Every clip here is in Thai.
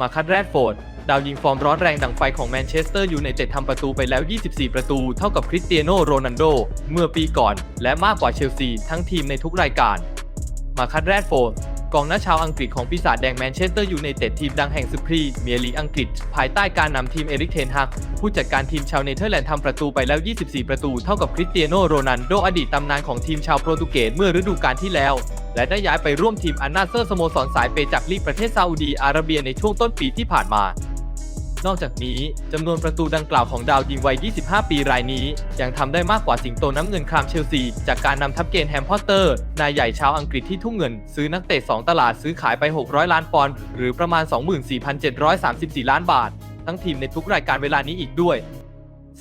มาคัดแรดโฟร์ดดาวยิงฟอร์มร้อนแรงดังไฟของแมนเชสเตอร์ยูไนเต็ดทำประตูไปแล้ว 24 ประตู เท่ากับคริสเตียโนโรนัลโด เมื่อปีก่อน และมากกว่าเชลซีทั้งทีมในทุกรายการ มาคัดแรดโฟร์ดกองหน้าชาวอังกฤษของปีศาจแดงแมนเชสเตอร์ยูไนเต็ดทีมดังแห่งสปรีเมียร์ลีกอังกฤษ ภายใต้การนำทีมเอริกเทนฮักผู้จัดการทีมชาวเนเธอร์แลนด์ทำประตูไปแล้ว 24 ประตู เท่ากับคริสเตียโนโรนัลโดอดีตตำนานของทีมชาวโปรตุเกสเมื่อฤดูกาลที่แล้ว และได้ย้ายไปร่วมทีมอันนาเซอร์สโมสรสายเปจากลีกประเทศซาอุดีอาระเบียในช่วงต้นปีที่ผ่านมา นอกจากนี้จำนวนประตูดังกล่าวของดาวยิงวัย 25 ปีรายนี้ ยังทำได้มากกว่าสิงโตน้ำเงินครามเชลซี จากการนำทัพเกณฑ์แฮมพอตเตอร์ นายใหญ่ชาวอังกฤษที่ทุ่มเงิน ซื้อนักเตะ 2 ตลาดซื้อขายไป 600 ล้านปอนด์หรือประมาณ 24,734 ล้านบาท ทั้งทีมในทุกรายการเวลานี้อีกด้วย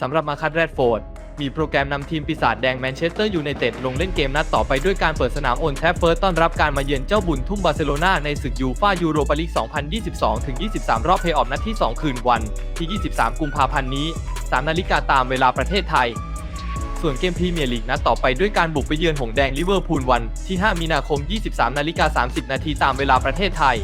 สำหรับมาคัดแรดโฟร์ด มีโปรแกรมนำทีมปีศาจแดงแมนเชสเตอร์ยูไนเต็ดลงเล่นเกมนัดต่อไปด้วยการเปิดสนามโอนแทฟเฟิร์สต้อนรับการมาเยือนเจ้าบุญทุ่มบาร์เซโลนาในศึกยูฟ่ายูโรปาลีก 2022-23 รอบเพลย์ออฟนัดที่ 2 คืนวัน ที่ 23 กุมภาพันธ์นี้ 3 นาฬิกาตามเวลาประเทศไทย ส่วนเกมพรีเมียร์ลีกนัดต่อไปด้วยการบุกไปเยือนหงแดงลิเวอร์พูลวันที่ 5 มีนาคม 23 นาฬิกา 30 นาทีตามเวลาประเทศไทย